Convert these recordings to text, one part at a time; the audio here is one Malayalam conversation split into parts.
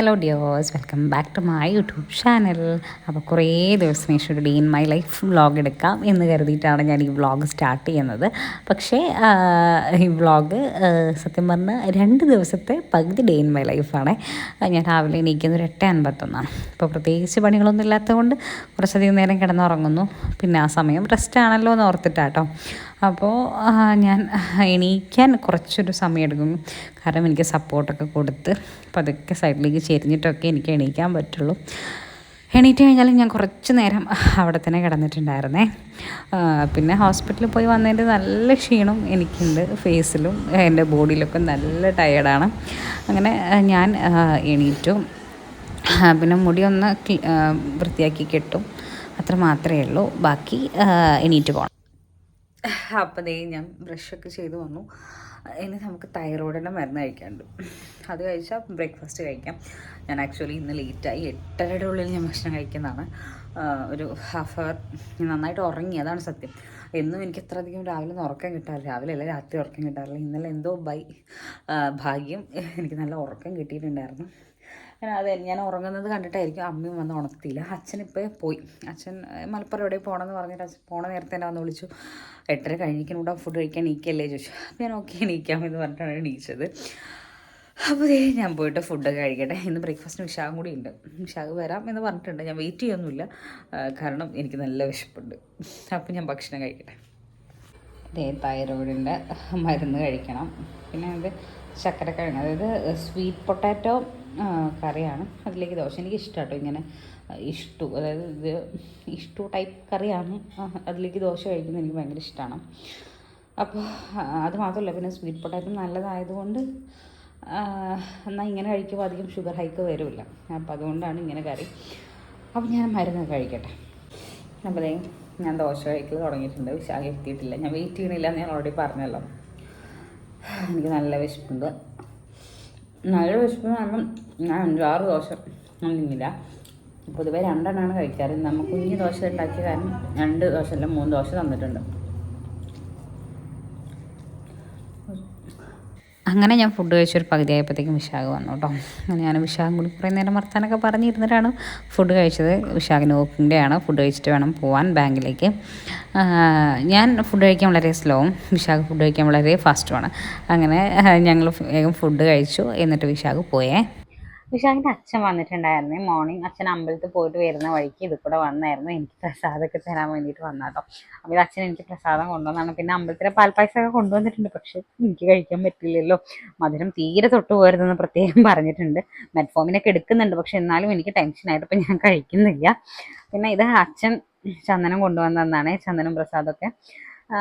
Hello ഡിയോസ് welcome back to my YouTube channel അപ്പോൾ കുറേ ദിവസം ശേഷം day in my life vlog എടുക്കാം എന്ന് കരുതിയിട്ടാണ് ഞാൻ ഈ വ്ളോഗ് സ്റ്റാർട്ട് ചെയ്യുന്നത്. പക്ഷേ ഈ വ്ളോഗ് സത്യം പറഞ്ഞാൽ രണ്ട് ദിവസത്തെ പകുതി ഡേ ഇൻ മൈ ലൈഫാണ് ഞാൻ രാവിലെ എണീക്കുന്നത് ഒരു എട്ട് അൻപത്തൊന്നാണ്. ഇപ്പോൾ പ്രത്യേകിച്ച് പണികളൊന്നും ഇല്ലാത്തതുകൊണ്ട് കുറച്ചധികം നേരം കിടന്നുറങ്ങുന്നു. പിന്നെ ആ സമയം റെസ്റ്റ് ആണല്ലോ എന്ന് ഓർത്തിട്ടാട്ടോ. അപ്പോൾ ഞാൻ എണീക്കാൻ കുറച്ചൊരു സമയം എടുക്കും കാരണം എനിക്ക് സപ്പോർട്ടൊക്കെ കൊടുത്ത് പതുക്കെ സൈഡിലേക്ക് ചെരിഞ്ഞിട്ടൊക്കെ എനിക്ക് എണീക്കാൻ പറ്റുള്ളൂ. എണീറ്റ് കഴിഞ്ഞാൽ ഞാൻ കുറച്ച് നേരം അവിടെ തന്നെ കിടന്നിട്ടുണ്ടായിരുന്നേ. പിന്നെ ഹോസ്പിറ്റലിൽ പോയി വന്നതിന്റെ നല്ല ക്ഷീണം എനിക്കുണ്ട്. ഫേസിലും എന്റെ ബോഡിയിലൊക്കെ നല്ല ടയേർഡാണ് അങ്ങനെ ഞാൻ എണീറ്റും. പിന്നെ മുടി ഒന്ന് വൃത്തിയാക്കി കെട്ടും. അത്ര മാത്രമേ ഉള്ളൂ. ബാക്കി എണീറ്റ് പോകണം അപ്പോൾ ദേ ഞാൻ ബ്രഷൊക്കെ ചെയ്ത് വന്നു. ഇനി നമുക്ക് തൈറോയിഡിന്റെ മരുന്ന് കഴിക്കാനുണ്ട്. അത് കഴിച്ചാൽ ബ്രേക്ക്ഫാസ്റ്റ് കഴിക്കാം. ഞാൻ ആക്ച്വലി ഇന്ന് ലേറ്റായി എട്ടരയുടെ ഉള്ളിൽ ഞാൻ ഭക്ഷണം കഴിക്കുന്നതാണ്. ഒരു ഹാഫ് അവർ നന്നായിട്ട് ഉറങ്ങി. അതാണ് സത്യം. എന്നും എനിക്ക് എത്ര അധികം രാവിലെ ഒന്നും ഉറക്കം കിട്ടാറില്ല. രാവിലെ അല്ല രാത്രി ഉറക്കം കിട്ടാറില്ല. ഇന്നലെ എന്തോ ബൈ ഭാഗ്യം എനിക്ക് നല്ല ഉറക്കം കിട്ടിയിട്ടുണ്ടായിരുന്നു. ഞാൻ അതെ ഞാൻ ഉറങ്ങുന്നത് കണ്ടിട്ടായിരിക്കും അമ്മയും വന്ന് ഉണർത്തിയില്ല. അച്ഛൻ ഇപ്പോൾ പോയി. അച്ഛൻ മലപ്പുറം എവിടെ പോകണമെന്ന് പറഞ്ഞിട്ട് അച്ഛൻ പോണ നേരത്തെ തന്നെ വന്ന് വിളിച്ചു. എട്ടര കഴിഞ്ഞിട്ട് ഫുഡ് കഴിക്കാൻ നീക്കല്ലേ ചോദിച്ചു. അപ്പോൾ ഞാൻ ഓക്കെ എന്ന് പറഞ്ഞിട്ടാണ് എണീച്ചത്. അപ്പോൾ ഞാൻ പോയിട്ട് ഫുഡൊക്കെ കഴിക്കട്ടെ. ഇന്ന് ബ്രേക്ക്ഫാസ്റ്റിന് വിശാഖം കൂടി ഉണ്ട്. വിശാഖ് വരാം എന്ന് പറഞ്ഞിട്ടുണ്ട്. ഞാൻ വെയിറ്റ് ചെയ്യൊന്നുമില്ല കാരണം എനിക്ക് നല്ല വിശപ്പുണ്ട്. അപ്പോൾ ഞാൻ ഭക്ഷണം കഴിക്കട്ടെ. ദേ തൈറോയിഡിന്റെ മരുന്ന് കഴിക്കണം. പിന്നെ അത് ചക്കരക്കിഴങ്ങ് അതായത് സ്വീറ്റ് പൊട്ടാറ്റോ കറിയാണ്. അതിലേക്ക് ദോശ. എനിക്ക് ഇഷ്ടമാട്ടോ ഇങ്ങനെ ഇഷ്ടു അതായത് ഇത് ഇഷ്ടു ടൈപ്പ് കറിയാണ്. അതിലേക്ക് ദോശ കഴിക്കുന്നത് എനിക്ക് ഭയങ്കര ഇഷ്ടമാണ് അപ്പോൾ അത് മാത്രമല്ല പിന്നെ സ്വീറ്റ് പൊട്ടാറ്റോ നല്ലതായതുകൊണ്ട് എന്നാൽ ഇങ്ങനെ കഴിക്കുമ്പോൾ അധികം ഷുഗർ ഹൈക്ക് വരില്ല. അപ്പോൾ അതുകൊണ്ടാണ് ഇങ്ങനെ കറി. അപ്പോൾ ഞാൻ മരുന്ന് കഴിക്കട്ടെ. അപ്പോൾ ഞാൻ ദോശ കഴിക്കൽ തുടങ്ങിയിട്ടുണ്ട്. വിശാഖ എത്തിയിട്ടില്ല. ഞാൻ വെയിറ്റ് ചെയ്യണില്ല എന്ന് ഞാൻ ഓൾറെഡി പറഞ്ഞല്ലോ. എനിക്ക് നല്ല വിശപ്പുണ്ട്. നല്ല വിശപ്പ് പറയുമ്പം ഞാൻ അഞ്ചാറ് ദോശ ഒന്നും പൊതുവേ രണ്ടെണ്ണമാണ് കഴിക്കാറ്. നമ്മൾ കുഞ്ഞ് ദോശ ഉണ്ടാക്കിയ കാരണം രണ്ട് ദോശ അല്ല മൂന്ന് ദോശ തന്നിട്ടുണ്ട്. അങ്ങനെ ഞാൻ ഫുഡ് കഴിച്ചൊരു പകുതി ആയപ്പോഴത്തേക്കും വിശാഖ് വന്നു കേട്ടോ അങ്ങനെ ഞാൻ വിശാഖും കൂടി കുറേ നേരം വർത്താനൊക്കെ പറഞ്ഞിരുന്നിട്ടാണ് ഫുഡ് കഴിച്ചത്. വിശാഖിന് ഡേ ആണ്. ഫുഡ് കഴിച്ചിട്ട് വേണം പോകാൻ ബാങ്കിലേക്ക്. ഞാൻ ഫുഡ് കഴിക്കാൻ വളരെ സ്ലോവും വിശാഖ് ഫുഡ് കഴിക്കാൻ വളരെ ഫാസ്റ്റുമാണ് അങ്ങനെ ഞങ്ങൾ വേഗം ഫുഡ് കഴിച്ചു. എന്നിട്ട് വിശാഖ് പോയേ. വിശാഖിന്റെ അച്ഛൻ വന്നിട്ടുണ്ടായിരുന്നു. മോർണിംഗ് അച്ഛൻ അമ്പലത്തിൽ പോയിട്ട് വരുന്ന വഴിക്ക് ഇത് കൂടെ വന്നായിരുന്നു. എനിക്ക് പ്രസാദമൊക്കെ തരാൻ വേണ്ടിയിട്ട് വന്നാട്ടോ അപ്പോൾ ഇത് അച്ഛൻ എനിക്ക് പ്രസാദം കൊണ്ടുവന്നാണ്. പിന്നെ അമ്പലത്തിലെ പാൽപ്പായസമൊക്കെ കൊണ്ടുവന്നിട്ടുണ്ട്. പക്ഷെ എനിക്ക് കഴിക്കാൻ പറ്റില്ലല്ലോ. മധുരം തീരെ തൊട്ട് പോയിരുന്നെന്ന് പ്രത്യേകം പറഞ്ഞിട്ടുണ്ട്. മെറ്റ്ഫോമിനൊക്കെ എടുക്കുന്നുണ്ട്. പക്ഷെ എന്നാലും എനിക്ക് ടെൻഷനായിട്ട് ഇപ്പം ഞാൻ കഴിക്കുന്നില്ല. പിന്നെ ഇത് അച്ഛൻ ചന്ദനം കൊണ്ടുവന്നതാണ് ചന്ദനം പ്രസാദമൊക്കെ.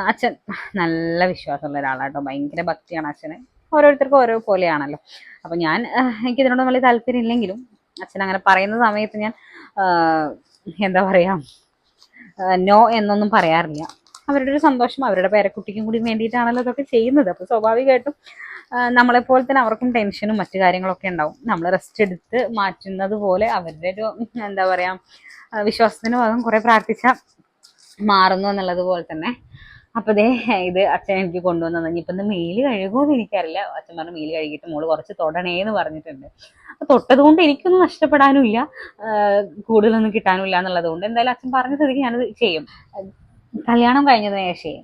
അച്ഛൻ നല്ല വിശ്വാസമുള്ള ഒരാളാട്ടോ. ഭയങ്കര ഭക്തിയാണ് അച്ഛന്. ഓരോരുത്തർക്കും ഓരോ പോലെയാണല്ലോ. അപ്പം ഞാൻ എനിക്ക് ഇതിനോട് വലിയ താല്പര്യം ഇല്ലെങ്കിലും അച്ഛൻ അങ്ങനെ പറയുന്ന സമയത്ത് ഞാൻ എന്താ പറയുക നോ എന്നൊന്നും പറയാറില്ല. അവരുടെ ഒരു സന്തോഷം അവരുടെ പേരക്കുട്ടിക്കും കൂടി വേണ്ടിയിട്ടാണല്ലോ ഇതൊക്കെ ചെയ്യുന്നത്. അപ്പോൾ സ്വാഭാവികമായിട്ടും നമ്മളെ നമ്മളെപ്പോലെ തന്നെ അവർക്കും ടെൻഷനും മറ്റു കാര്യങ്ങളൊക്കെ ഉണ്ടാവും. നമ്മൾ റെസ്റ്റ് എടുത്ത് മാറ്റുന്നത് പോലെ അവരുടെ ഒരു എന്താ പറയുക വിശ്വാസത്തിന് പകരം കുറേ പ്രാർത്ഥിച്ച മാറുന്നു എന്നുള്ളത് പോലെ തന്നെ. അപ്പോൾ ദേ ഇത് അച്ഛൻ എനിക്ക് കൊണ്ടുവന്നത് ഇനിയിപ്പം ഇന്ന് മെയിൽ കഴുകുമെന്ന് എനിക്കറിയില്ല. അച്ഛൻ പറഞ്ഞു മേൽ കഴുകിയിട്ട് മോൾ കുറച്ച് തൊടണേ എന്ന് പറഞ്ഞിട്ടുണ്ട്. അപ്പോൾ തൊട്ടത് കൊണ്ട് എനിക്കൊന്നും നഷ്ടപ്പെടാനും ഇല്ല. ആഹ് കൂടുതലൊന്നും കിട്ടാനും ഇല്ല എന്നുള്ളത് കൊണ്ട് എന്തായാലും അച്ഛൻ പറഞ്ഞ സ്ഥിതിക്ക് ഞാനത് ചെയ്യും. കല്യാണം കഴിഞ്ഞതിന് ശേഷം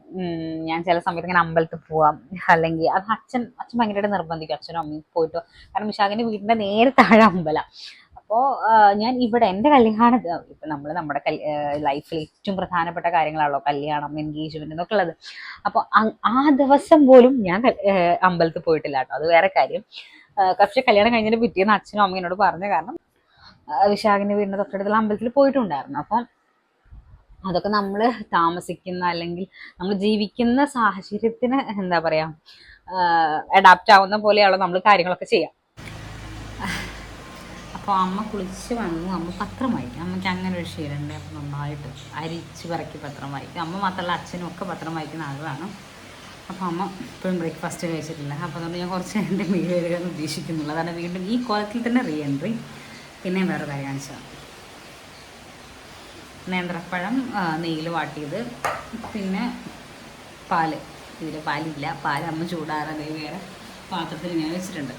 ഞാൻ ചില സമയത്ത് ഇങ്ങനെ അമ്പലത്തിൽ പോവാം. അല്ലെങ്കിൽ അത് അച്ഛൻ അച്ഛൻ ഭയങ്കരമായിട്ട് നിർബന്ധിക്കും. അച്ഛനും അമ്മയും പോയിട്ട്. കാരണം വിശാഖിന്റെ വീടിന്റെ നേരെ താഴെ അമ്പലം. അപ്പോൾ ഞാൻ ഇവിടെ എന്റെ കല്യാണം ഇപ്പം നമ്മൾ നമ്മുടെ ലൈഫിൽ ഏറ്റവും പ്രധാനപ്പെട്ട കാര്യങ്ങളാണല്ലോ കല്യാണം എൻഗേജ്മെന്റ് എന്നൊക്കെ ഉള്ളത്. അപ്പോൾ ആ ദിവസം പോലും ഞാൻ അമ്പലത്തിൽ പോയിട്ടില്ല കേട്ടോ. അത് വേറെ കാര്യം. പക്ഷെ കല്യാണം കഴിഞ്ഞിട്ട് പിറ്റേന്ന് അച്ഛനും അമ്മയും എന്നോട് പറഞ്ഞ കാരണം വിശാഖിന്റെ വീടിന്റെ തൊട്ടടുത്തുള്ള അമ്പലത്തിൽ പോയിട്ടുണ്ടായിരുന്നു. അപ്പം അതൊക്കെ നമ്മൾ താമസിക്കുന്ന അല്ലെങ്കിൽ നമ്മൾ ജീവിക്കുന്ന സാഹചര്യത്തിന് എന്താ പറയാ അഡാപ്റ്റ് ആവുന്ന പോലെയാണല്ലോ നമ്മൾ കാര്യങ്ങളൊക്കെ ചെയ്യാം. അപ്പോൾ അമ്മ കുളിച്ച് വന്നു. അമ്മ പത്രം വായിക്കും. അമ്മയ്ക്ക് അങ്ങനെ ഒരു ശീലമുണ്ട് അപ്പം നന്നായിട്ട് അരിച്ച് പറക്കി പത്രം വായിക്കും. അമ്മ മാത്രമല്ല അച്ഛനും ഒക്കെ പത്രം വായിക്കുന്ന ആളാണ് അപ്പോൾ അമ്മ ഇപ്പോഴും ബ്രേക്ക്ഫാസ്റ്റ് കഴിച്ചിട്ടില്ല. അപ്പോൾ അതുകൊണ്ട് ഞാൻ കുറച്ച് എന്റെ മീൽ വരിക എന്ന് ഉദ്ദേശിക്കുന്നുള്ളൂ. അതാണ് വീണ്ടും ഈ കോലത്തിൽ തന്നെ റീ എൻട്രി പിന്നെ വേറെ കാര്യം കാണിച്ചാൽ നേന്ത്രപ്പഴം നെയ്യിൽ വാട്ടിയത്. പിന്നെ പാൽ. ഇതിൽ പാലില്ല. പാൽ അമ്മ ചൂടാറാതെ വേറെ പാത്രത്തിൽ ഞാൻ വെച്ചിട്ടുണ്ട്.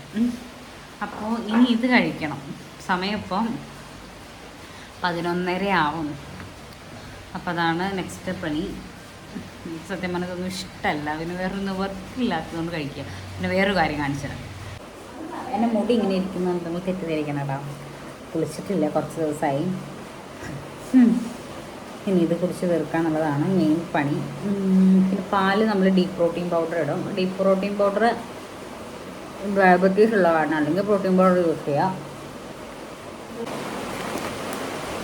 അപ്പോൾ ഇനി ഇത് കഴിക്കണം. സമയം ഇപ്പം പതിനൊന്നര ആവും അപ്പോൾ അതാണ് നെക്സ്റ്റ് പണി. സത്യം പറഞ്ഞതൊന്നും ഇഷ്ടമല്ല പിന്നെ വേറൊരു നിവർത്തില്ലാത്തതുകൊണ്ട് കഴിക്കുക പിന്നെ വേറൊരു കാര്യം കാണിച്ചുതരാം എന്റെ മുടി ഇങ്ങനെ ഇരിക്കുന്നത് നമ്മൾ തെറ്റിദ്ധരിക്കണം കേട്ടോ കുളിച്ചിട്ടില്ല. കുറച്ച് ദിവസമായി ഇനി ഇത് കുടിച്ച് തീർക്കുക എന്നുള്ളതാണ് മെയിൻ പണി പിന്നെ പാൽ നമ്മൾ ഡീപ്പ് പ്രോട്ടീൻ പൗഡർ ഇടും. ഡീപ്പ് പ്രോട്ടീൻ പൗഡർ ഡയബറ്റീസ് ഉള്ളതാണ്. അല്ലെങ്കിൽ പ്രോട്ടീൻ പൗഡർ യൂസ് ചെയ്യുക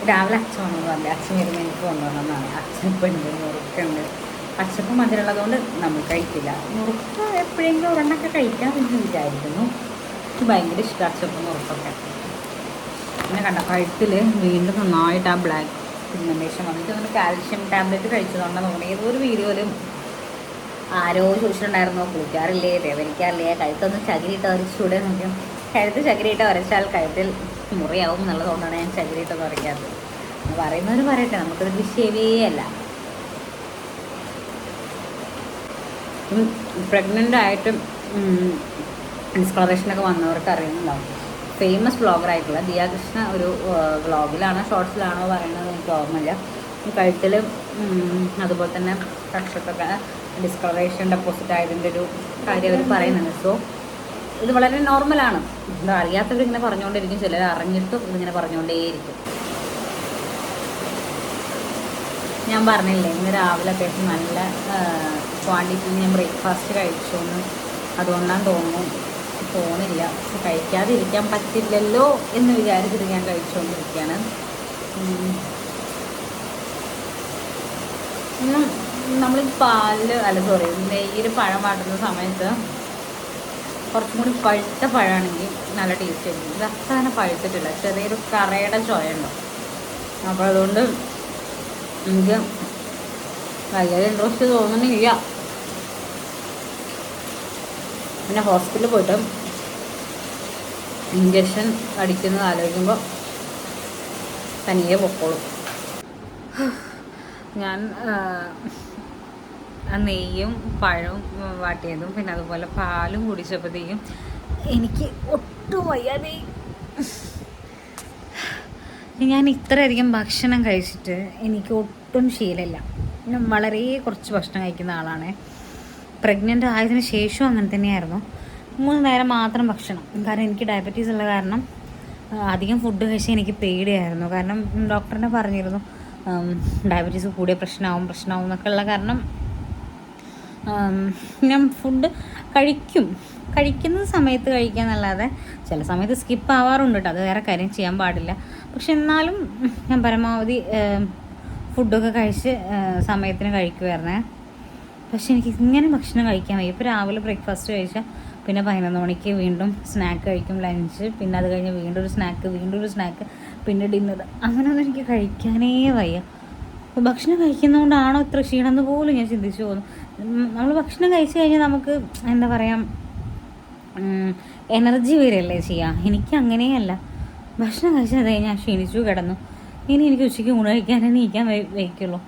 രാവിലെ അച്ഛൻ വന്നു പറഞ്ഞു അച്ഛൻ വരുമ്പോൾ എനിക്ക് കൊണ്ടുവന്നതാണ്. അച്ഛൻ പെണ്ണു മുറുക്കുണ്ട് അച്ഛപ്പം മധുരമുള്ളതുകൊണ്ട് നമ്മൾ കഴിക്കില്ല. മുറുക്ക് എപ്പോഴെങ്കിലും ഉറണ്ണൊക്കെ കഴിക്കാമെന്ന് വിചാരിക്കുന്നു. എനിക്ക് ഭയങ്കര ഇഷ്ടം അച്ഛപ്പം മുറുക്കൊക്കെ പിന്നെ കണ്ട കഴുത്തിൽ വീണ്ടും നന്നായിട്ട് ആ ബ്ലാക്ക് പിഗ്മെന്റേഷൻ വന്നിട്ട് നമ്മൾ കാൽഷ്യം ടാബ്ലറ്റ് കഴിച്ചതുകൊണ്ടാണ് തോന്നുന്നത് ഏതോ ഒരു വീഡിയോയിലും ആരോ ചോദിച്ചിട്ടുണ്ടായിരുന്നോ കുളിക്കാറില്ലേ? വേവനിക്കാറില്ലേ കഴുത്തൊന്ന് ചകിരിയിട്ട് ഉരച്ചൂടെ നോക്കിയാൽ കഴുത്ത് ചകിരിയിട്ട് വരച്ചാൽ കഴുത്തിൽ മുറിയാവും എന്നുള്ളതുകൊണ്ടാണ് ഞാൻ ചകിരിയിട്ട് എന്ന് പറയുന്നവർ പറയട്ടെ നമുക്കത് വിഷയമേ അല്ല. പ്രഗ്നന്റ് ആയിട്ടും ഡിസ്കളറേഷനൊക്കെ വന്നവർക്ക് അറിയുന്നുണ്ടാവും. ഫേമസ് വ്ളോഗറായിട്ടുള്ള ദിയ കൃഷ്ണ ഒരു വ്ളോഗിലാണോ ഷോർട്സിലാണോ പറയുന്നത് എനിക്ക് ഓർമ്മയില്ല. ഈ കഴുത്തിൽ അതുപോലെ തന്നെ കക്ഷത്തൊക്കെ ഡിസ്കളറേഷൻ ഡെപ്പോസിറ്റ് ആയതിന്റെ ഒരു കാര്യം അവർ പറയുന്നുണ്ട്. സോ ഇത് വളരെ നോർമലാണ് എന്താ അറിയാത്തവരിങ്ങനെ പറഞ്ഞുകൊണ്ടിരിക്കും ചിലർ അറിഞ്ഞിട്ടും ഇതിങ്ങനെ പറഞ്ഞുകൊണ്ടേയിരിക്കും ഞാൻ പറഞ്ഞില്ലേ ഇന്ന് രാവിലെ അത്യാവശ്യം നല്ല ക്വാണ്ടിറ്റിയിൽ ഞാൻ ബ്രേക്ക്ഫാസ്റ്റ് കഴിച്ചു എന്ന്. അതുകൊണ്ടാണ് തോന്നുന്നു. തോന്നില്ല. കഴിക്കാതിരിക്കാൻ പറ്റില്ലല്ലോ എന്ന് വിചാരിച്ചിട്ട് ഞാൻ കഴിച്ചുകൊണ്ടിരിക്കുകയാണ് നമ്മൾ പാലിൽ അല്ല സോറി നെയ്യിൽ പഴം വാട്ടുന്ന സമയത്ത് കുറച്ചും കൂടി പഴുത്ത പഴമാണെങ്കിൽ നല്ല ടേസ്റ്റ് ആയിരിക്കും. ഇത് അത്ര പഴുത്തിട്ടില്ല. ചെറിയൊരു കറയുടെ ചോയ ഉണ്ടാവും അപ്പോൾ അതുകൊണ്ട് എനിക്ക് വലിയ ഇൻട്രസ്റ്റ് തോന്നുന്നില്ല. പിന്നെ ഹോസ്പിറ്റലിൽ പോയിട്ട് ഇഞ്ചക്ഷൻ അടിക്കുന്നത് ആലോചിക്കുമ്പോൾ തനിയെ പൊക്കോളും. ഞാൻ ആ, നെയ്യും പഴവും വാട്ടിയതും പിന്നെ അതുപോലെ പാലും കുടിച്ചപ്പോഴത്തേക്കും എനിക്ക് ഒട്ടും വയ്യാതെ ഞാൻ ഇത്രയധികം ഭക്ഷണം കഴിച്ചിട്ട് എനിക്ക് ഒട്ടും ശീലമില്ല. ഞാൻ വളരെ കുറച്ച് ഭക്ഷണം കഴിക്കുന്ന ആളാണ്. പ്രഗ്നന്റ് ആയതിന് ശേഷവും അങ്ങനെ തന്നെയായിരുന്നു. മൂന്ന് നേരം മാത്രം ഭക്ഷണം. കാരണം എനിക്ക് ഡയബറ്റീസ് ഉള്ള കാരണം അധികം ഫുഡ് കഴിച്ചാൽ എനിക്ക് പേടിയായിരുന്നു. കാരണം ഡോക്ടറിനെ പറഞ്ഞിരുന്നു ഡയബറ്റീസ് കൂടിയ പ്രശ്നമാവും പ്രശ്നമാവും എന്നൊക്കെ ഉള്ള കാരണം ഞാൻ ഫുഡ് കഴിക്കും. കഴിക്കുന്ന സമയത്ത് കഴിക്കാന്നല്ലാതെ ചില സമയത്ത് സ്കിപ്പ് ആവാറുണ്ട് കേട്ടോ അത് വേറെ കാര്യം ചെയ്യാൻ പാടില്ല. പക്ഷെ എന്നാലും ഞാൻ പരമാവധി ഫുഡൊക്കെ കഴിച്ച് സമയത്തിന് കഴിക്കുമായിരുന്നേ പക്ഷെ എനിക്ക് ഇങ്ങനെ ഭക്ഷണം കഴിക്കാൻ വയ്യ. ഇപ്പോൾ രാവിലെ ബ്രേക്ക്ഫാസ്റ്റ് കഴിച്ചാൽ പിന്നെ പതിനൊന്ന് മണിക്ക് വീണ്ടും സ്നാക്ക് കഴിക്കും ലഞ്ച് പിന്നെ അത് കഴിഞ്ഞ് വീണ്ടും ഒരു സ്നാക്ക് വീണ്ടും ഒരു സ്നാക്ക് പിന്നെ ഡിന്നർ അങ്ങനെയൊന്നും എനിക്ക് കഴിക്കാനേ വയ്യ. ഭക്ഷണം കഴിക്കുന്നതുകൊണ്ടാണോ ഇത്ര ക്ഷീണം എന്ന് പോലും ഞാൻ ചിന്തിച്ചു പോകുന്നു. നമ്മൾ ഭക്ഷണം കഴിച്ചു കഴിഞ്ഞാൽ നമുക്ക് എന്താ പറയുക എനർജി വരികയല്ലേ ചെയ്യുക എനിക്ക് അങ്ങനെയല്ല. ഭക്ഷണം കഴിച്ചത് കഴിഞ്ഞാൽ ക്ഷീണിച്ചു കിടന്നു. ഇനി എനിക്ക് ഉച്ചയ്ക്ക് ഊണ് കഴിക്കാനേ നീക്കാൻ വയ്ക്കുള്ളൂ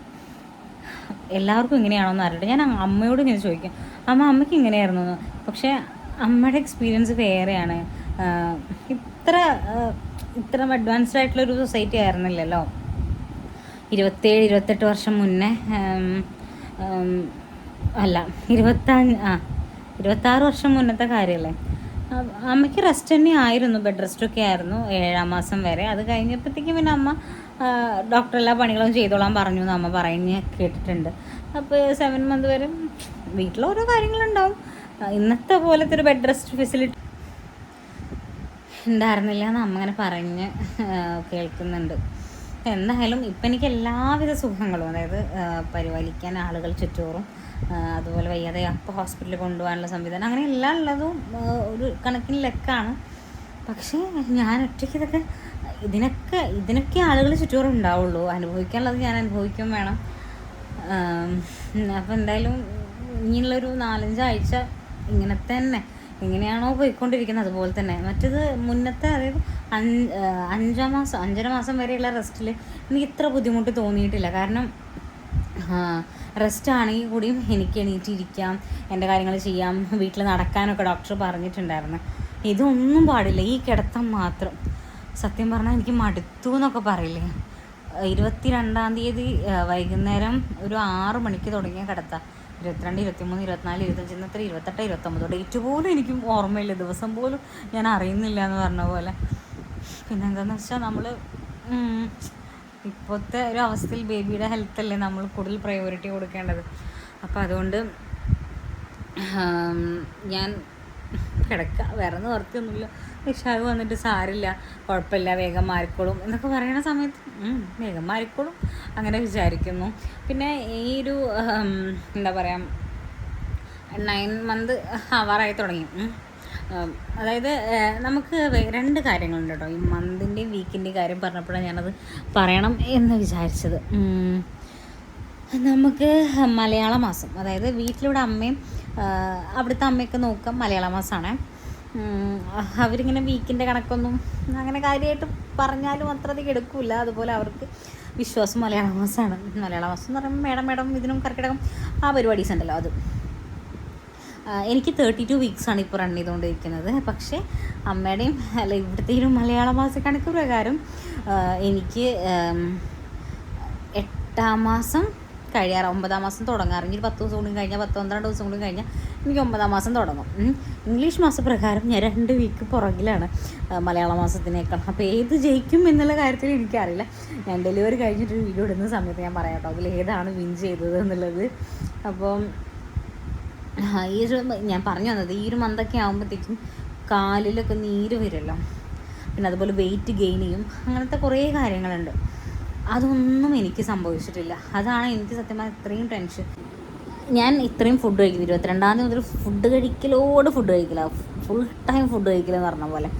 എല്ലാവർക്കും ഇങ്ങനെയാണോ എന്ന് അറിയട്ടെ. ഞാൻ അമ്മയോട് ഇങ്ങനെ ചോദിക്കും. അമ്മ അമ്മയ്ക്ക് ഇങ്ങനെയായിരുന്നു പക്ഷേ അമ്മയുടെ എക്സ്പീരിയൻസ് വേറെയാണ്. ഇത്ര ഇത്ര അഡ്വാൻസ്ഡ് ആയിട്ടുള്ളൊരു സൊസൈറ്റി ആയിരുന്നില്ലല്ലോ. ഇരുപത്തേഴ് ഇരുപത്തെട്ട് വർഷം മുന്നേ അല്ല ഇരുപത്തഞ്ച് ആ ഇരുപത്താറ് വർഷം മുന്നത്തെ കാര്യമല്ലേ അമ്മയ്ക്ക് റെസ്റ്റ് തന്നെ ആയിരുന്നു ബെഡ് റെസ്റ്റ് ഒക്കെ ആയിരുന്നു ഏഴാം മാസം വരെ. അത് കഴിഞ്ഞപ്പോഴത്തേക്കും പിന്നെ അമ്മ ഡോക്ടർ എല്ലാ പണികളും ചെയ്തോളാൻ പറഞ്ഞു എന്ന് അമ്മ പറയുന്ന കേട്ടിട്ടുണ്ട്. അപ്പോൾ സെവൻ മന്ത് വരെ വീട്ടിൽ ഓരോ കാര്യങ്ങളുണ്ടാവും. ഇന്നത്തെ പോലത്തെ ഒരു ബെഡ് റെസ്റ്റ് ഫെസിലിറ്റി ഉണ്ടായിരുന്നില്ല എന്ന് അമ്മ അങ്ങനെ പറഞ്ഞ് കേൾക്കുന്നുണ്ട്. എന്തായാലും ഇപ്പം എനിക്ക് എല്ലാവിധ സുഖങ്ങളും അതായത് പരിപാലിക്കാൻ ആളുകൾ ചുറ്റോറും അതുപോലെ വയ്യാതെ അപ്പോൾ ഹോസ്പിറ്റലിൽ കൊണ്ടുപോകാനുള്ള സംവിധാനം. അങ്ങനെ എല്ലാം ഉള്ളതും ഒരു കണക്കിന് ലെക്കാണ്. പക്ഷേ ഞാൻ ഒറ്റയ്ക്ക് ഇതൊക്കെ ഇതിനൊക്കെ ഇതിനൊക്കെ ആളുകൾ ചുറ്റോറും ഉണ്ടാവുള്ളൂ. അനുഭവിക്കാനുള്ളത് ഞാൻ അനുഭവിക്കും വേണം. അപ്പോൾ എന്തായാലും ഇനിയുള്ളൊരു നാലഞ്ചാഴ്ച ഇങ്ങനെ തന്നെ എങ്ങനെയാണോ പോയിക്കൊണ്ടിരിക്കുന്നത്? അതുപോലെ തന്നെ. മറ്റേത് മുന്നത്തെ അതായത് അഞ്ച് അഞ്ചാം മാസം അഞ്ചര മാസം വരെയുള്ള റെസ്റ്റിൽ എനിക്ക് ഇത്ര ബുദ്ധിമുട്ട് തോന്നിയിട്ടില്ല. കാരണം റെസ്റ്റ് ആണെങ്കിൽ കൂടിയും എനിക്ക് എണീറ്റിരിക്കാം എന്റെ കാര്യങ്ങൾ ചെയ്യാം വീട്ടിൽ നടക്കാനൊക്കെ ഡോക്ടർ പറഞ്ഞിട്ടുണ്ടായിരുന്നു. ഇതൊന്നും പാടില്ല ഈ കിടത്തം മാത്രം. സത്യം പറഞ്ഞാൽ എനിക്ക് മടുത്തു എന്നൊക്കെ പറയില്ലേ? ഇരുപത്തി രണ്ടാം തീയതി വൈകുന്നേരം ഒരു ആറ് മണിക്ക് തുടങ്ങിയ കിടത്ത. ഇരുപത്തിരണ്ട് ഇരുപത്തിമൂന്ന് ഇരുപത്തിനാല് ഇരുപത്തഞ്ച് ഇന്നത്തെ ഇരുപത്തെട്ട് ഇരുപത്തൊമ്പത്. ഡേറ്റ് പോലും എനിക്ക് ഓർമ്മയില്ല. ദിവസം പോലും ഞാൻ അറിയുന്നില്ല എന്ന് പറഞ്ഞ പോലെ. പിന്നെ എന്താണെന്ന് വെച്ചാൽ നമ്മൾ ഇപ്പോഴത്തെ ഒരു അവസ്ഥയിൽ ബേബിയുടെ ഹെൽത്ത് അല്ലേ നമ്മൾ കൂടുതൽ പ്രയോറിറ്റി കൊടുക്കേണ്ടത്? അപ്പോൾ അതുകൊണ്ട് ഞാൻ കിടക്കുക വേറെ നിവർത്തിയൊന്നുമില്ല വിഷാവ് വന്നിട്ട് സാരില്ല കുഴപ്പമില്ല വേഗം മാറിക്കോളും എന്നൊക്കെ പറയുന്ന സമയത്ത് വേഗം മാറിക്കോളും അങ്ങനെ വിചാരിക്കുന്നു. പിന്നെ ഈ ഒരു എന്താ പറയുക നയൻ മന്ത് ആവാറായി തുടങ്ങി. അതായത് നമുക്ക് രണ്ട് കാര്യങ്ങളുണ്ട് കേട്ടോ. ഈ മന്തിന്റെയും വീക്കിന്റെയും കാര്യം പറഞ്ഞപ്പോഴാണ് ഞാനത് പറയണം എന്ന് വിചാരിച്ചത്. നമുക്ക് മലയാള മാസം അതായത് വീട്ടിലൂടെ അമ്മയും അവിടുത്തെ അമ്മയൊക്കെ നോക്കാം മലയാള മാസമാണ്. അവരിങ്ങനെ വീക്കിന്റെ കണക്കൊന്നും അങ്ങനെ കാര്യമായിട്ട് പറഞ്ഞാലും അത്ര അധികം എടുക്കില്ല അതുപോലെ അവർക്ക് വിശ്വാസം മലയാള മാസമാണ്. മലയാള മാസം എന്ന് പറയുമ്പോൾ മേടം മേടം ഇതിനും കർക്കിടകം ആ പരിപാടീസ് ഉണ്ടല്ലോ അത്. എനിക്ക് തേർട്ടി ടു വീക്സാണ് ഇപ്പോൾ റൺ ചെയ്തുകൊണ്ടിരിക്കുന്നത് പക്ഷേ അമ്മയുടെയും അല്ല ഇവിടുത്തെയും മലയാള മാസ കണക്ക് പ്രകാരം എനിക്ക് എട്ടാം മാസം കഴിയാറ് ഒമ്പതാം മാസം തുടങ്ങാറ്. ഒരു പത്ത് ദിവസം കൂടി കഴിഞ്ഞാൽ പത്ത് പന്ത്രണ്ട് ദിവസം കൂടി കഴിഞ്ഞാൽ എനിക്ക് ഒമ്പതാം മാസം തുടങ്ങും. ഇംഗ്ലീഷ് മാസപ്രകാരം ഞാൻ രണ്ട് വീക്ക് പുറകിലാണ് മലയാള മാസത്തിനേക്കാൾ. അപ്പോൾ ഏത് ജയിക്കും എന്നുള്ള കാര്യത്തിൽ എനിക്കറിയില്ല. ഞാൻ ഡെലിവറി കഴിഞ്ഞിട്ട് വീഡിയോ ഇടുന്ന സമയത്ത് ഞാൻ പറയാം കേട്ടോ അതിൽ ഏതാണ് വിൻ ചെയ്തത് എന്നുള്ളത്. അപ്പം ഈ ഒരു ഞാൻ പറഞ്ഞു വന്നത് ഈ ഒരു മന്തൊക്കെ ആകുമ്പോഴത്തേക്കും കാലിലൊക്കെ നീര് വരുമല്ലോ. പിന്നെ അതുപോലെ വെയിറ്റ് ഗെയിൻ ചെയ്യും. അങ്ങനത്തെ കുറേ കാര്യങ്ങളുണ്ട്. അതൊന്നും എനിക്ക് സംഭവിച്ചിട്ടില്ല. അതാണ് എനിക്ക് സത്യമായ ഇത്രയും ടെൻഷൻ ഞാൻ ഇത്രയും ഫുഡ് കഴിക്കുന്നു. ഇരുപത്തിരണ്ടാം തീയതി മുതൽ ഫുഡ് കഴിക്കലോട് ഫുഡ് കഴിക്കില്ല. ഫുൾ ടൈം ഫുഡ് കഴിക്കില്ലെന്ന് പറഞ്ഞ പോലെ.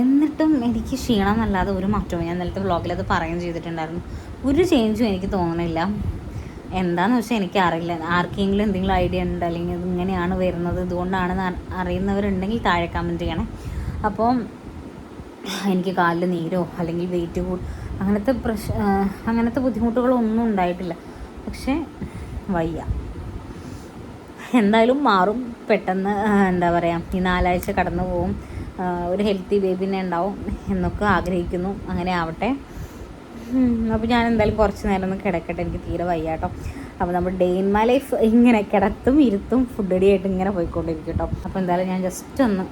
എന്നിട്ടും എനിക്ക് ക്ഷീണം എന്നല്ലാതെ ഒരു മാറ്റവും ഞാൻ ഇന്നലത്തെ വ്ളോഗിൽ അത് പറയുകയും ചെയ്തിട്ടുണ്ടായിരുന്നു. ഒരു ചേഞ്ചും എനിക്ക് തോന്നണില്ല. എന്താണെന്ന് വെച്ചാൽ എനിക്കറിയില്ല. ആർക്കെങ്കിലും എന്തെങ്കിലും ഐഡിയ ഉണ്ട്? അല്ലെങ്കിൽ ഇങ്ങനെയാണ് വരുന്നത്? ഇതുകൊണ്ടാണെന്ന് അറി- അറിയുന്നവരുണ്ടെങ്കിൽ താഴെ കമന്റ് ചെയ്യണേ. അപ്പോൾ എനിക്ക് കാലിൽ നീരോ? അല്ലെങ്കിൽ വെയിറ്റ് കൂ അങ്ങനത്തെ പ്രശ് അങ്ങനത്തെ ബുദ്ധിമുട്ടുകളൊന്നും ഉണ്ടായിട്ടില്ല. പക്ഷേ വയ്യ. എന്തായാലും മാറും. പെട്ടെന്ന് എന്താ പറയുക ഈ നാലാഴ്ച കടന്നു പോകും. ഒരു ഹെൽത്തി ബേബിനെ ഉണ്ടാവും എന്നൊക്കെ ആഗ്രഹിക്കുന്നു. അങ്ങനെ ആവട്ടെ. അപ്പോൾ ഞാൻ എന്തായാലും കുറച്ച് നേരം ഒന്ന് കിടക്കട്ടെ. എനിക്ക് തീരെ വയ്യാട്ടോ. അപ്പോൾ നമ്മൾ ഡേ ഇൻ മൈ ലൈഫ് ഇങ്ങനെ കിടത്തും ഇരുത്തും ഫുഡ് അടിയായിട്ട് ഇങ്ങനെ പോയിക്കൊണ്ടിരിക്കും കേട്ടോ അപ്പോൾ എന്തായാലും ഞാൻ ജസ്റ്റ് ഒന്ന്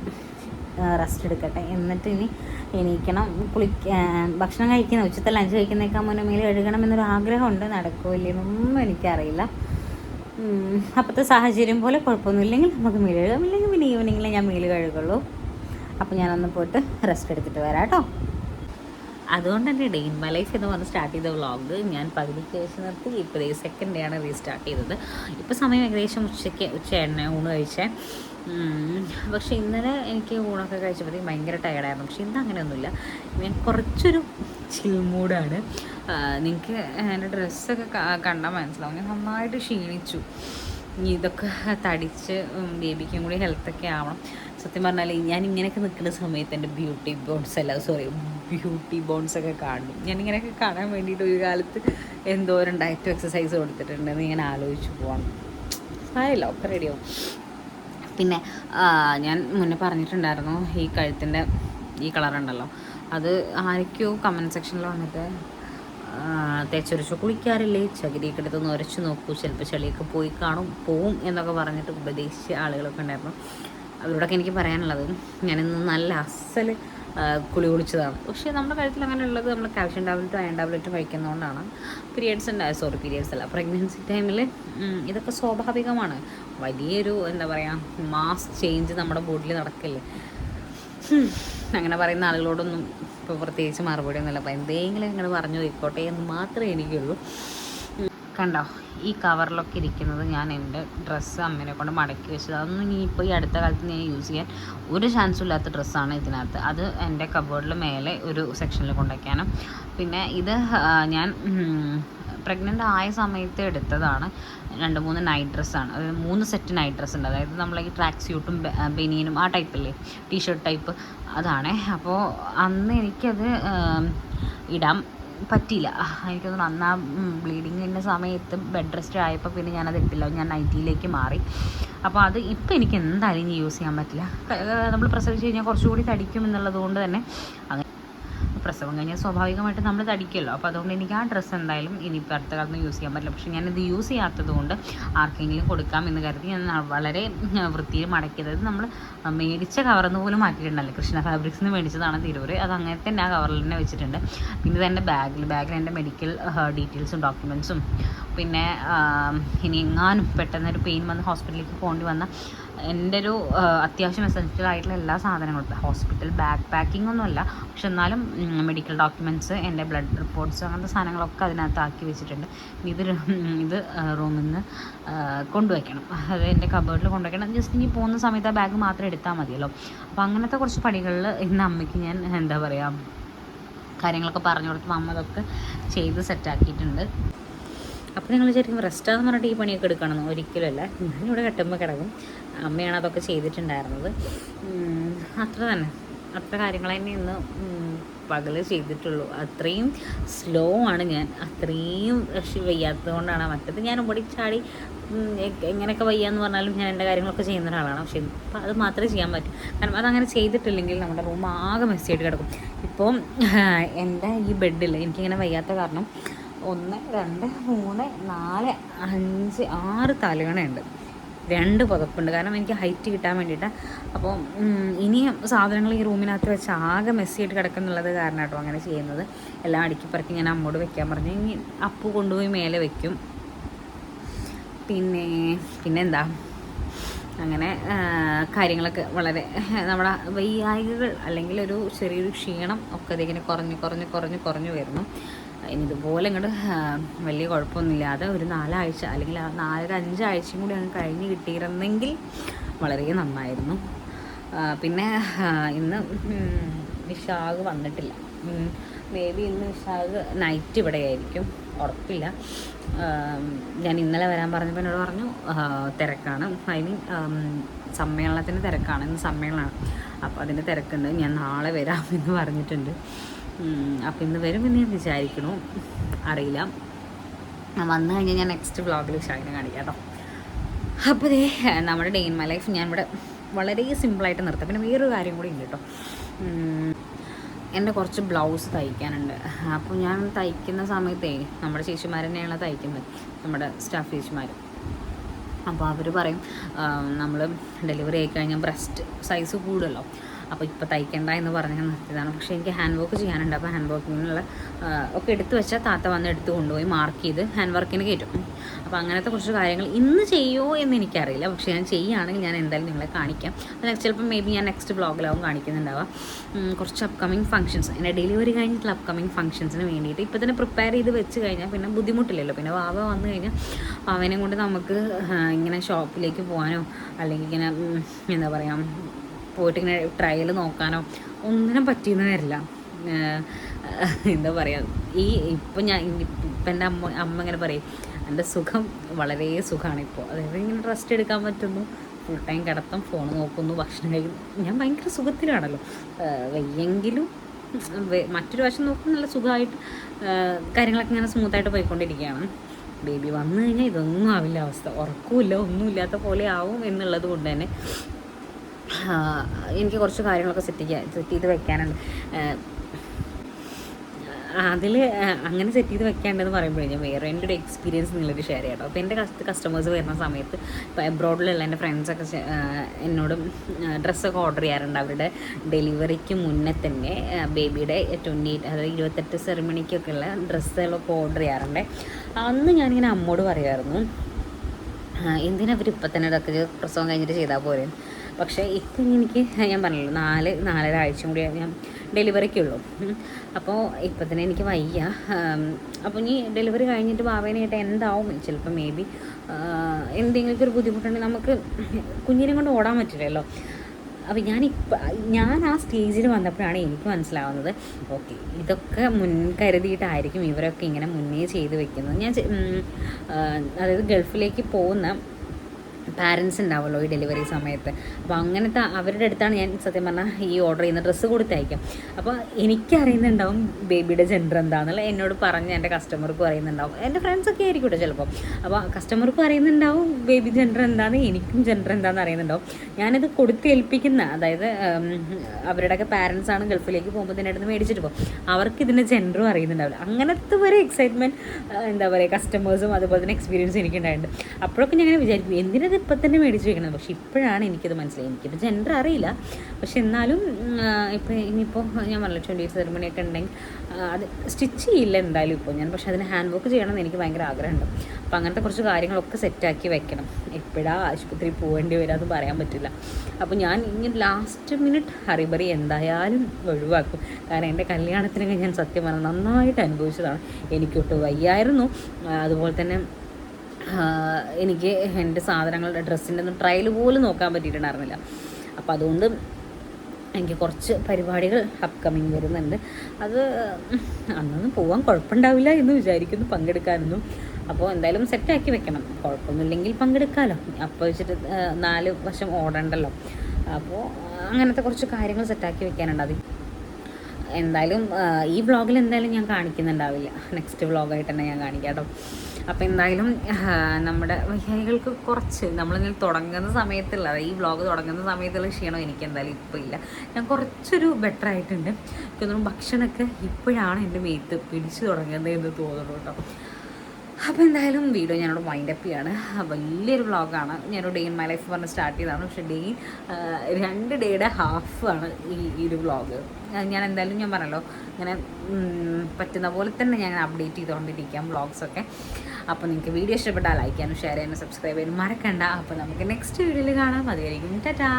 റെസ്റ്റ് എടുക്കട്ടെ. എന്നിട്ട് ഇനി എണീക്കണം കുളിക്കാൻ ഭക്ഷണം കഴിക്കുന്ന ഉച്ചത്തെ ലഞ്ച് കഴിക്കുന്നേക്കാൻ മുന്നേ മേലെ കഴുകണം എന്നൊരു ആഗ്രഹമുണ്ട്. നടക്കുമല്ലേന്നൊന്നും എനിക്കറിയില്ല. അപ്പോഴത്തെ സാഹചര്യം പോലെ കുഴപ്പമൊന്നുമില്ലെങ്കിൽ നമുക്ക് മീൽ കഴുകാം. ഇല്ലെങ്കിൽ പിന്നെ ഈവനിങ്ങിൽ ഞാൻ മീൽ കഴുകുള്ളൂ. അപ്പോൾ ഞാനൊന്ന് പോയിട്ട് റെസ്റ്റ് എടുത്തിട്ട് വരാം കേട്ടോ അതുകൊണ്ട് തന്നെ ഡേ ഇൻ മൈ ലൈഫ് എന്ന് പറഞ്ഞ് സ്റ്റാർട്ട് ചെയ്ത വ്ളോഗ് ഞാൻ പകുതിക്ക് വെച്ച് നിർത്തി. ഇപ്പോൾ സെക്കൻഡ് ഡേ ആണ് റീസ്റ്റാർട്ട് ചെയ്തത്. ഇപ്പോൾ സമയം ഏകദേശം ഉച്ചയ്ക്ക് ഉച്ച എണ്ണ ഊണ് കഴിച്ചേ. പക്ഷേ ഇന്നലെ എനിക്ക് ഊണൊക്കെ കഴിച്ചപ്പോഴത്തേക്കും ഭയങ്കര ടയർഡായിരുന്നു പക്ഷേ ഇന്ന് അങ്ങനെയൊന്നുമില്ല. ഞാൻ കുറച്ചൊരു ചിൽ മൂഡാണ് നിങ്ങൾക്ക് എന്റെ ഡ്രസ്സൊക്കെ കണ്ടാൽ മനസ്സിലാവും. ഞാൻ നന്നായിട്ട് ക്ഷീണിച്ചു. ഇതൊക്കെ തടിച്ച് ബേബിക്കും കൂടി ഹെൽത്തൊക്കെ ആവണം. സത്യം പറഞ്ഞാൽ ഞാൻ ഇങ്ങനെയൊക്കെ നിൽക്കുന്ന സമയത്ത് എന്റെ ബ്യൂട്ടി ബോൺസ് അല്ല സോറി ബ്യൂട്ടി ബോൺസ് ഒക്കെ കാണും. ഞാൻ ഇങ്ങനെയൊക്കെ കാണാൻ വേണ്ടിയിട്ട് ഒരു കാലത്ത് എന്തോരം ഡയറ്റ് എക്സസൈസ് കൊടുത്തിട്ടുണ്ടെന്ന് ഞാൻ ആലോചിച്ച് പോകണം സാരമില്ല ഒക്കെ റെഡിയാവും പിന്നെ ഞാൻ മുന്നേ പറഞ്ഞിട്ടുണ്ടായിരുന്നു ഈ കഴുത്തിന്റെ ഈ കളറുണ്ടല്ലോ അത് ആരൊക്കെയോ കമന്റ് സെക്ഷനിൽ വന്നിട്ട് തേച്ചൊരച്ച് കുളിക്കാറില്ലേ? ചകിരിയൊക്കെ എടുത്തൊന്ന് ഉരച്ചു നോക്കൂ ചിലപ്പോൾ ചെളിയൊക്കെ പോയി കാണും പോവും എന്നൊക്കെ പറഞ്ഞിട്ട് ഉപദേശിച്ച ആളുകളൊക്കെ ഉണ്ടായിരുന്നു. അവരോടൊക്കെ എനിക്ക് പറയാനുള്ളത്. ഞാനിന്ന് നല്ല അസൽ കുളി കുളിച്ചതാണ്. പക്ഷേ നമ്മുടെ കഴുത്തിൽ അങ്ങനെയുള്ളത് നമ്മൾ കാൽഷ്യം ടാബ്ലറ്റും അയൺ ടാബ്ലറ്റ് കഴിക്കുന്നതുകൊണ്ടാണ്. പീരിയഡ്സ് ഉണ്ട് സോറി പീരിയഡ്സ് അല്ല പ്രഗ്നൻസി ടൈമിൽ ഇതൊക്കെ സ്വാഭാവികമാണ്. വലിയൊരു എന്താ പറയുക മാസ് ചേഞ്ച് നമ്മുടെ ബോഡിയിൽ നടക്കില്ലേ? അങ്ങനെ പറയുന്ന ആളുകളോടൊന്നും ഇപ്പോൾ പ്രത്യേകിച്ച് മറുപടി ഒന്നുമില്ല അപ്പോൾ എന്തെങ്കിലും ഇങ്ങനെ പറഞ്ഞു പോയിക്കോട്ടെ എന്ന് മാത്രമേ എനിക്കുള്ളൂ. കണ്ടോ ഈ കവറിലൊക്കെ ഇരിക്കുന്നത് ഞാൻ എന്റെ ഡ്രസ്സ് അമ്മേനെ കൊണ്ട് മടക്കി വെച്ചത്. അതൊന്നും ഇനി ഇപ്പോൾ ഈ അടുത്ത കാലത്ത് ഞാൻ യൂസ് ചെയ്യാൻ ഒരു ചാൻസും ഇല്ലാത്ത ഡ്രസ്സാണ് ഇതിനകത്ത്. അത് എന്റെ കബോർഡിൽ മേലെ ഒരു സെക്ഷനിൽ കൊണ്ടുവയ്ക്കാനും പിന്നെ ഇത് ഞാൻ പ്രഗ്നന്റ് ആയ സമയത്ത് എടുത്തതാണ് രണ്ട് മൂന്ന് നൈറ്റ് ഡ്രസ്സാണ് അതായത് മൂന്ന് സെറ്റ് നൈറ്റ് ഡ്രസ്സ് ഉണ്ട്. അതായത് നമ്മൾ ഈ ട്രാക്ക് സ്യൂട്ടും ബനിയനും ആ ടൈപ്പില്ലേ ടീഷർട്ട് ടൈപ്പ് അതാണേ. അപ്പോൾ അന്ന് എനിക്കത് ഇടാം. പറ്റിയില്ല. എനിക്ക് തോന്നുന്നു അന്ന് ആ ബ്ലീഡിങ്ങിന്റെ സമയത്ത് ബെഡ് റെസ്റ്റ് ആയപ്പോൾ പിന്നെ ഞാനത് ഇട്ടില്ല ഞാൻ നൈറ്റിയിലേക്ക് മാറി. അപ്പോൾ അത് ഇപ്പം എനിക്ക് എന്തായാലും ഇനി യൂസ് ചെയ്യാൻ പറ്റില്ല. നമ്മൾ പ്രസവിച്ച് കഴിഞ്ഞാൽ കുറച്ചുകൂടി തടിക്കും എന്നുള്ളത് കൊണ്ട് തന്നെ അങ്ങനെ പ്രസവം കഴിഞ്ഞാൽ സ്വാഭാവികമായിട്ട് നമ്മൾ തടിക്കുമല്ലോ. അപ്പോൾ അതുകൊണ്ട് എനിക്ക് ആ ഡ്രസ്സ് എന്തായാലും ഇനിയിപ്പോൾ അടുത്ത കാലത്ത് യൂസ് ചെയ്യാൻ പറ്റില്ല. പക്ഷേ ഞാനിത് യൂസ് ചെയ്യാത്തത് കൊണ്ട് ആർക്കെങ്കിലും കൊടുക്കാം എന്ന് കരുതി ഞാൻ വളരെ വൃത്തിയിൽ മടക്കിയത്. നമ്മൾ മേടിച്ച കവറെന്ന് നിന്ന് പോലും മാറ്റിയിട്ടുണ്ടല്ലോ കൃഷ്ണ ഫാബ്രിക്സിന് മേടിച്ചതാണ് തിരൂർ. അത് അങ്ങനെ തന്നെ ആ കവറിൽ തന്നെ വെച്ചിട്ടുണ്ട്. പിന്നെ ഇത് എന്റെ ബാഗിൽ ബാഗിൽ എന്റെ മെഡിക്കൽ ഡീറ്റെയിൽസും ഡോക്യുമെൻസും പിന്നെ ഇനി എങ്ങാനും പെട്ടെന്നൊരു പെയിൻ വന്ന് ഹോസ്പിറ്റലിലേക്ക് പോകേണ്ടി വന്ന എന്റെ ഒരു അത്യാവശ്യം എസെൻഷ്യൽ ആയിട്ടുള്ള എല്ലാ സാധനങ്ങളും ഹോസ്പിറ്റൽ ബാക്ക് പാക്കിംഗ് ഒന്നുമല്ല. പക്ഷെ എന്നാലും മെഡിക്കൽ ഡോക്യുമെന്റ്സ് എന്റെ ബ്ലഡ് റിപ്പോർട്ട്സ് അങ്ങനത്തെ സാധനങ്ങളൊക്കെ അതിനകത്ത് ആക്കി വെച്ചിട്ടുണ്ട്. ഇത് ഇത് റൂമിൽ നിന്ന് കൊണ്ടുവയ്ക്കണം. അത് എന്റെ കബേർഡിൽ കൊണ്ടുവയ്ക്കണം. ജസ്റ്റ് ഇനി പോകുന്ന സമയത്ത് ആ ബാഗ് മാത്രം എടുത്താൽ മതിയല്ലോ. അപ്പോൾ അങ്ങനത്തെ കുറച്ച് പണികളിൽ ഇന്ന് അമ്മയ്ക്ക് ഞാൻ എന്താ പറയുക കാര്യങ്ങളൊക്കെ പറഞ്ഞു കൊടുത്ത് അമ്മ അതൊക്കെ ചെയ്ത് സെറ്റാക്കിയിട്ടുണ്ട് അപ്പോൾ നിങ്ങൾ ശരിക്കും റെസ്റ്റാന്ന് പറഞ്ഞിട്ട് ഈ പണിയൊക്കെ എടുക്കണമെന്ന്? ഒരിക്കലുമല്ല. ഞാനിവിടെ കെട്ടുമ്പോൾ കിടക്കും. അമ്മയാണ് അതൊക്കെ ചെയ്തിട്ടുണ്ടായിരുന്നത്. അത്ര തന്നെ. അത്ര കാര്യങ്ങൾ തന്നെ ഇന്ന് പകൽ ചെയ്തിട്ടുള്ളൂ. അത്രയും സ്ലോ ആണ് ഞാൻ. അത്രയും വയ്യാത്തത് കൊണ്ടാണ് മറ്റത്. ഞാൻ ഓടിച്ചാടി ചാടി എങ്ങനെയൊക്കെ വയ്യാന്ന് പറഞ്ഞാലും ഞാൻ എന്റെ കാര്യങ്ങളൊക്കെ ചെയ്യുന്ന ഒരാളാണ്. പക്ഷേ ഇപ്പം അത് മാത്രമേ ചെയ്യാൻ പറ്റൂ. കാരണം അതങ്ങനെ ചെയ്തിട്ടില്ലെങ്കിൽ നമ്മുടെ റൂം ആകെ മെസ്സിയായിട്ട് കിടക്കും. ഇപ്പോൾ എന്റെ ഈ ബെഡിൽ എനിക്കിങ്ങനെ വയ്യാത്ത കാരണം ഒന്ന് രണ്ട് മൂന്ന് നാല് അഞ്ച് ആറ് തലയണയുണ്ട് രണ്ട് പുതപ്പുണ്ട്. കാരണം എനിക്ക് ഹൈറ്റ് കിട്ടാൻ വേണ്ടിയിട്ട്. അപ്പോൾ ഇനിയും സാധനങ്ങൾ ഈ റൂമിനകത്ത് വെച്ച് ആകെ മെസ്സിയായിട്ട് കിടക്കുന്നുള്ളത് കാരണം കേട്ടോ അങ്ങനെ ചെയ്യുന്നത്. എല്ലാം അടുക്കിപ്പറക്കി ഞാൻ അമ്മോട് വെക്കാൻ പറഞ്ഞു. ഇനി അപ്പു കൊണ്ടുപോയി മേലെ വെക്കും. പിന്നെ പിന്നെന്താ? അങ്ങനെ കാര്യങ്ങളൊക്കെ വളരെ നമ്മുടെ വൈകാരികൾ അല്ലെങ്കിൽ ഒരു ചെറിയൊരു ക്ഷീണം ഒക്കെ ഇതിങ്ങനെ കുറഞ്ഞ് കുറഞ്ഞ് കുറഞ്ഞ് കുറഞ്ഞു വരുന്നു. ഇനി ഇതുപോലെ ഇങ്ങോട്ട് വലിയ കുഴപ്പമൊന്നുമില്ലാതെ ഒരു നാലാഴ്ച അല്ലെങ്കിൽ ആ നാലര അഞ്ചാഴ്ചയും കൂടി അങ്ങ് കഴിഞ്ഞ് കിട്ടിയിരുന്നെങ്കിൽ വളരെ നന്നായിരുന്നു. പിന്നെ ഇന്ന് വിശാഖ് വന്നിട്ടില്ല. മേ ബി ഇന്ന് വിശാഖ് നൈറ്റ് ഇവിടെ ആയിരിക്കും. ഉറപ്പില്ല. ഞാൻ ഇന്നലെ വരാൻ പറഞ്ഞപ്പോൾ എന്നോട് പറഞ്ഞു തിരക്കാണ്. ഐ മീൻ സമ്മേളനത്തിന്റെ തിരക്കാണ്. ഇന്ന് സമ്മേളനമാണ്. അപ്പോൾ അതിന്റെ തിരക്കുണ്ട്. ഞാൻ നാളെ വരാം എന്ന് പറഞ്ഞിട്ടുണ്ട്. അപ്പോൾ ഇന്ന് വരുമെന്ന് ഞാൻ വിചാരിക്കണു. അറിയില്ല. വന്നു കഴിഞ്ഞാൽ ഞാൻ നെക്സ്റ്റ് വ്ളോഗിൽ ഷാഹിനെ കാണിക്കാം കേട്ടോ. അപ്പോൾ ഇതേ നമ്മുടെ ഡേ ഇൻ മൈ ലൈഫ് ഞാൻ ഇവിടെ വളരെ സിമ്പിളായിട്ട് നിർത്താം. പിന്നെ വേറൊരു കാര്യം കൂടി ഉണ്ട് കേട്ടോ. എന്റെ കുറച്ച് ബ്ലൗസ് തയ്ക്കാനുണ്ട്. അപ്പോൾ ഞാൻ തയ്ക്കുന്ന സമയത്തേ നമ്മുടെ ചേച്ചിമാർ തന്നെയാണ് തയ്ക്കുന്നത്. നമ്മുടെ സ്റ്റാഫ് ചേച്ചിമാർ അപ്പോൾ അവർ പറയും നമ്മൾ ഡെലിവറി ആയി കഴിഞ്ഞാൽ ബ്രസ്റ്റ് സൈസ് കൂടുമല്ലോ അപ്പോൾ ഇപ്പോൾ തയ്ക്കണ്ട എന്ന് പറഞ്ഞ് നിർത്തിയതാണ്. പക്ഷേ എനിക്ക് ഹാൻഡ് വർക്ക് ചെയ്യാനുണ്ട്. അപ്പോൾ ഹാൻഡ് വർക്കിങ്ങിനുള്ള ഒക്കെ എടുത്തു വെച്ചാൽ താത്ത വന്ന് എടുത്തു കൊണ്ടുപോയി മാർക്ക് ചെയ്ത് ഹാൻഡ് വർക്കിന് കയറ്റും. അപ്പോൾ അങ്ങനത്തെ കുറച്ച് കാര്യങ്ങൾ ഇന്ന് ചെയ്യുമോ എന്ന് എനിക്കറിയില്ല. പക്ഷേ ഞാൻ ചെയ്യുകയാണെങ്കിൽ ഞാൻ എന്തായാലും നിങ്ങളെ കാണിക്കാം. അത് ചിലപ്പോൾ മേ ബി ഞാൻ നെക്സ്റ്റ് ബ്ലോഗിലാവും കാണിക്കുന്നുണ്ടാവാം കുറച്ച് അപ്കമിങ് ഫംഗ്ഷൻസ് എന്റെ ഡെലിവറി കഴിഞ്ഞിട്ടുള്ള അപ്കമിങ് ഫംഗ്ഷൻസിന് വേണ്ടിയിട്ട് ഇപ്പോൾ തന്നെ പ്രിപ്പയർ ചെയ്ത് വെച്ച് കഴിഞ്ഞാൽ പിന്നെ ബുദ്ധിമുട്ടില്ലല്ലോ. പിന്നെ വാവ വന്നു കഴിഞ്ഞാൽ അവനെ കൊണ്ട് നമുക്ക് ഇങ്ങനെ ഷോപ്പിലേക്ക് പോകാനോ അല്ലെങ്കിൽ ഇങ്ങനെ എന്താ പറയുക പോയിട്ട് ഇങ്ങനെ ട്രയൽ നോക്കാനോ ഒന്നിനും പറ്റിയെന്ന് വരില്ല. എന്താ പറയുക ഈ ഇപ്പം ഞാൻ ഇപ്പം എന്റെ അമ്മ അമ്മ ഇങ്ങനെ പറയും എന്റെ സുഖം വളരെ സുഖമാണ് ഇപ്പോൾ അതായത് ഇങ്ങനെ റെസ്റ്റ് എടുക്കാൻ പറ്റുന്നു. ഫുൾ ടൈം കിടത്തും ഫോൺ നോക്കുന്നു ഭക്ഷണം കഴിക്കുന്നു. ഞാൻ ഭയങ്കര സുഖത്തിലാണല്ലോ. വയ്യെങ്കിലും മറ്റൊരു വശം നോക്കുമ്പോൾ നല്ല സുഖമായിട്ട് കാര്യങ്ങളൊക്കെ ഇങ്ങനെ സ്മൂത്തായിട്ട് പോയിക്കൊണ്ടിരിക്കുകയാണ്. ബേബി വന്നു കഴിഞ്ഞാൽ ഇതൊന്നും ആവില്ല അവസ്ഥ. ഉറക്കമില്ല ഒന്നുമില്ലാത്ത പോലെ ആവും എന്നുള്ളത് കൊണ്ട് തന്നെ. എനിക്ക് കുറച്ച് കാര്യങ്ങളൊക്കെ സെറ്റ് ചെയ്യാൻ സെറ്റ് ചെയ്ത് വെക്കാനുണ്ട്. അതിൽ അങ്ങനെ സെറ്റ് ചെയ്ത് വെക്കാണ്ടെന്ന് പറയുമ്പോഴേ ഞാൻ വേറെ എന്റെ ഒരു എക്സ്പീരിയൻസ് നിങ്ങളൊരു ഷെയർ ചെയ്യാം അപ്പോൾ എന്റെ കസ്റ്റമേഴ്സ് വരുന്ന സമയത്ത് ഇപ്പോൾ എബ്രോഡിലുള്ള എന്റെ ഫ്രണ്ട്സൊക്കെ എന്നോട് ഡ്രസ്സൊക്കെ ഓർഡർ ചെയ്യാറുണ്ട്. അവരുടെ ഡെലിവറിക്ക് മുന്നേ തന്നെ ബേബിയുടെ ട്വന്റി എയ്റ്റ് അതായത് ഇരുപത്തെട്ട് സെറിമണിക്കൊക്കെ ഉള്ള ഡ്രസ്സുകളൊക്കെ ഓർഡർ ചെയ്യാറുണ്ട്. അന്ന് ഞാനിങ്ങനെ അമ്മോട് പറയുമായിരുന്നു എന്തിനാ അവർ ഇപ്പം തന്നെ ഇതൊക്കെ പ്രസവം കഴിഞ്ഞിട്ട് ചെയ്താൽ പോരെ പക്ഷേ ഇപ്പം എനിക്ക് ഞാൻ പറഞ്ഞല്ലോ നാല് നാലര ആഴ്ച കൂടി ഞാൻ ഡെലിവറിക്കുള്ളൂ. അപ്പോൾ ഇപ്പം തന്നെ എനിക്ക് വയ്യ. അപ്പോൾ ഇനി ഡെലിവറി കഴിഞ്ഞിട്ട് ഭാവേനായിട്ട് എന്താവും? ചിലപ്പോൾ മേ ബി എന്തെങ്കിലും ഒരു ബുദ്ധിമുട്ടുണ്ടെങ്കിൽ നമുക്ക് കുഞ്ഞിനെ കൊണ്ട് ഓടാൻ പറ്റില്ലല്ലോ. അപ്പോൾ ഞാനിപ്പം ഞാൻ ആ സ്റ്റേജിൽ വന്നപ്പോഴാണ് എനിക്ക് മനസ്സിലാവുന്നത് ഓക്കെ ഇതൊക്കെ മുൻകരുതിയിട്ടായിരിക്കും ഇവരൊക്കെ ഇങ്ങനെ മുന്നേ ചെയ്ത് വെക്കുന്നത്. ഞാൻ അതായത് ഗൾഫിലേക്ക് പോകുന്ന പാരൻസ് ഉണ്ടാവുമല്ലോ ഈ ഡെലിവറി സമയത്ത്. അപ്പോൾ അങ്ങനത്തെ അവരുടെ അടുത്താണ് ഞാൻ സത്യം പറഞ്ഞാൽ ഈ ഓർഡർ ചെയ്യുന്ന ഡ്രസ്സ് കൊടുത്തയക്കാം. അപ്പോൾ എനിക്കറിയുന്നുണ്ടാവും ബേബിയുടെ ജെൻഡർ എന്താണെന്നുള്ള. എന്നോട് പറഞ്ഞ് എന്റെ കസ്റ്റമർക്ക് അറിയുന്നുണ്ടാവും എന്റെ ഫ്രണ്ട്സൊക്കെ ആയിരിക്കും കേട്ടോ ചിലപ്പോൾ അപ്പോൾ കസ്റ്റമർക്കും അറിയുന്നുണ്ടാവും ബേബി ജെൻഡർ എന്താണെന്ന് എനിക്കും ജെൻഡർ എന്താണെന്ന് അറിയുന്നുണ്ടാവും. ഞാനിത് കൊടുത്തേൽപ്പിക്കുന്ന അതായത് അവരുടെ അവരുടെയൊക്കെ പാരൻസ് ആണ് ഗൾഫിലേക്ക് പോകുമ്പോൾ ഇതിന്റെ അടുത്ത് മേടിച്ചിട്ട് പോകും. അവർക്ക് ഇതിന്റെ ജെൻഡറും അറിയുന്നുണ്ടാവില്ല. അങ്ങനത്തെ ഒരു എക്സൈറ്റ്മെന്റ് എന്താ പറയുക കസ്റ്റമേഴ്സും അതുപോലെ തന്നെ എക്സ്പീരിയൻസ് എനിക്കുണ്ടായിട്ടുണ്ട്. അപ്പോഴൊക്കെ ഞാൻ വിചാരിക്കും എന്തിനത് ഇപ്പം തന്നെ മേടിച്ച് വെക്കണം പക്ഷേ ഇപ്പോഴാണ് എനിക്കത് മനസ്സിലായി. എനിക്കിപ്പോൾ ജെൻഡർ അറിയില്ല. പക്ഷെ എന്നാലും ഇപ്പോൾ ഇനിയിപ്പോൾ ഞാൻ പറഞ്ഞു ട്വന്റി സെറിമണി ഒക്കെ ഉണ്ടെങ്കിൽ അത് സ്റ്റിച്ച് ചെയ്യില്ല എന്തായാലും ഇപ്പോൾ ഞാൻ. പക്ഷെ അതിന് ഹാൻഡ് വർക്ക് ചെയ്യണമെന്ന് എനിക്ക് ഭയങ്കര ആഗ്രഹമുണ്ട്. അപ്പോൾ അങ്ങനത്തെ കുറച്ച് കാര്യങ്ങളൊക്കെ സെറ്റാക്കി വെക്കണം. എപ്പോഴാണ് ആശുപത്രിയിൽ പോകേണ്ടി വരിക എന്ന് പറയാൻ പറ്റില്ല. അപ്പോൾ ഞാൻ ഇനി ലാസ്റ്റ് മിനിറ്റ് ഹറിബറി എന്തായാലും ഒഴിവാക്കും. കാരണം എന്റെ കല്യാണത്തിനൊക്കെ ഞാൻ സത്യം പറഞ്ഞാൽ നന്നായിട്ട് അനുഭവിച്ചതാണ്. എനിക്കൊട്ട് വയ്യായിരുന്നു. അതുപോലെ തന്നെ എനിക്ക് എന്റെ സാധനങ്ങളുടെ ഡ്രസ്സിന്റെ ഒന്നും ട്രയൽ പോലും നോക്കാൻ പറ്റിയിട്ടുണ്ടായിരുന്നില്ല. അപ്പോൾ അതുകൊണ്ട് എനിക്ക് കുറച്ച് പരിപാടികൾ അപ്കമിങ് വരുന്നുണ്ട്. അത് അന്നൊന്നും പോകാൻ കുഴപ്പമുണ്ടാവില്ല എന്ന് വിചാരിക്കുന്നു പങ്കെടുക്കാനൊന്നും. അപ്പോൾ എന്തായാലും സെറ്റാക്കി വെക്കണം. കുഴപ്പമൊന്നുമില്ലെങ്കിൽ പങ്കെടുക്കാമല്ലോ അപ്പോൾ വെച്ചിട്ട് നാല് വശം ഓടണ്ടല്ലോ. അപ്പോൾ അങ്ങനത്തെ കുറച്ച് കാര്യങ്ങൾ സെറ്റാക്കി വെക്കാനുണ്ട്. അത് എന്തായാലും ഈ വ്ളോഗിൽ എന്തായാലും ഞാൻ കാണിക്കുന്നുണ്ടാവില്ല. നെക്സ്റ്റ് വ്ളോഗായിട്ട് തന്നെ ഞാൻ കാണിക്കാം കേട്ടോ. അപ്പോൾ എന്തായാലും നമ്മുടെ വൈകാരികൾക്ക് കുറച്ച് നമ്മളിങ്ങനെ തുടങ്ങുന്ന സമയത്തുള്ള ഈ വ്ളോഗ് തുടങ്ങുന്ന സമയത്തുള്ള ക്ഷീണം എനിക്ക് എന്തായാലും ഇപ്പോൾ ഇല്ല. ഞാൻ കുറച്ചൊരു ബെറ്റർ ആയിട്ടുണ്ട്. എനിക്ക് തോന്നുന്നു ഭക്ഷണമൊക്കെ ഇപ്പോഴാണ് എന്റെ മേത്ത് പിടിച്ചു തുടങ്ങുന്നത് എന്ന് തോന്നുന്നു കേട്ടോ. അപ്പോൾ എന്തായാലും വീഡിയോ ഞാനോട് വൈൻഡ് അപ്പ് ചെയ്യാണ്. വലിയൊരു വ്ളോഗാണ് ഞാനൊരു ഡേ ഇൻ മൈ ലൈഫ് പറഞ്ഞ് സ്റ്റാർട്ട് ചെയ്തതാണ്. പക്ഷേ ഡേ രണ്ട് ഡേയുടെ ഹാഫ് ആണ് ഈ ഈ ഒരു വ്ളോഗ് ഞാൻ എന്തായാലും ഞാൻ പറഞ്ഞല്ലോ ഇങ്ങനെ പറ്റുന്ന പോലെ തന്നെ ഞാൻ അപ്ഡേറ്റ് ചെയ്തുകൊണ്ടിരിക്കാം വ്ളോഗ്സൊക്കെ അപ്പോൾ നിങ്ങൾക്ക് വീഡിയോ ഇഷ്ടപ്പെട്ടാൽ ലൈക്ക് ചെയ്യാനും ഷെയർ ചെയ്യാനും സബ്സ്ക്രൈബ് ചെയ്യാനും മറക്കണ്ട. അപ്പോൾ നമുക്ക് നെക്സ്റ്റ് വീഡിയോയിൽ കാണാം. അതുവരെയും ടാറ്റാ